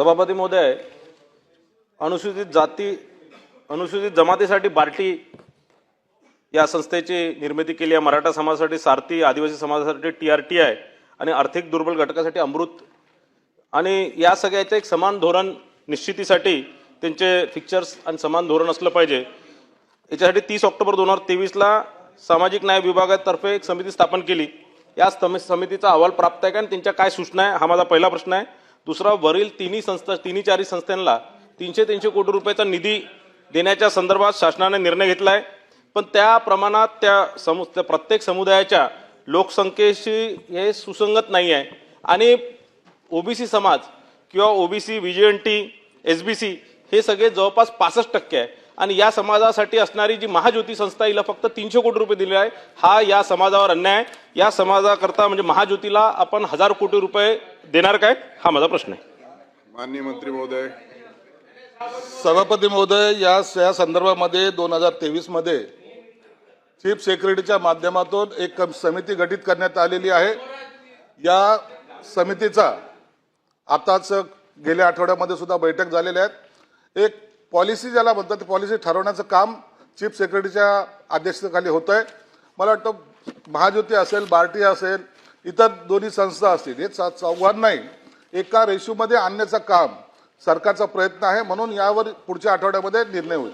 सभापती महोदय अनुसूचित जाती अनुसूचित जमातीसाठी बार्टी या संस्थेची निर्मिती केली आहे. मराठा समाजासाठी सारथी आदिवासी समाजासाठी टी आर टी आय आणि आर्थिक दुर्बल घटकासाठी अमृत आणि या सगळ्याचं एक समान धोरण निश्चितीसाठी त्यांचे फिक्चर्स आणि समान धोरण असलं पाहिजे. याच्यासाठी तीस ऑक्टोबर दोन हजार तेवीसला सामाजिक न्याय विभागातर्फे एक समिती स्थापन केली. या समितीचा अहवाल प्राप्त आहे का आणि त्यांच्या काय सूचना आहे हा माझा पहिला प्रश्न आहे. दुसरा वरील तिन्ही संस्था तिन्ही चारही संस्थांना तीनशे तीनशे कोटी रुपयाचा निधी देण्याच्या संदर्भात शासनाने निर्णय घेतला आहे पण त्या प्रमाणात त्या समु त्या प्रत्येक समुदायाच्या लोकसंख्येशी हे सुसंगत नाही आहे आणि ओबीसी समाज किंवा OBC T S B C हे सगळे जवळपास पासष्ट टक्के आहे. आणि या समाजासाठी असणारी जी महाज्योती संस्था हिला फक्त तीनशे कोटी रुपये दिले आहे. हा या समाजावर अन्याय आहे. या समाजाकरता म्हणजे महाज्योतीला आपण हजार कोटी रुपये देणार काय? हा माझा प्रश्न आहे. माननीय मंत्री महोदय. सभापती महोदय या या संदर्भामध्ये दोन हजार तेवीसमध्ये चीफ सेक्रेटरीच्या माध्यमातून एक कम- समिती गठीत करण्यात आलेली आहे. या समितीचा आताच गेल्या आठवड्यामध्ये सुद्धा बैठक झालेल्या आहेत. एक पॉलिसी ज्याला म्हणतात ती पॉलिसी ठरवण्याचं काम चीफ सेक्रेटरीच्या अध्यक्षतेखाली होतं आहे मला वाटतं महाज्योती असेल बार्टी असेल इतर दोन्ही संस्था असतील हे चौघांनाही एका रेशूमध्ये आणण्याचं काम सरकारचा प्रयत्न आहे म्हणून यावर पुढच्या आठवड्यामध्ये निर्णय होईल.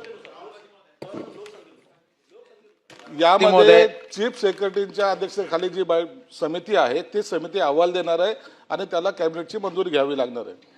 यामध्ये. चीफ सेक्रेटरीच्या अध्यक्षतेखाली जी बाय- समिती आहे ती समिती अहवाल देणार आहे आणि त्याला कॅबिनेटची मंजुरी घ्यावी लागणार आहे.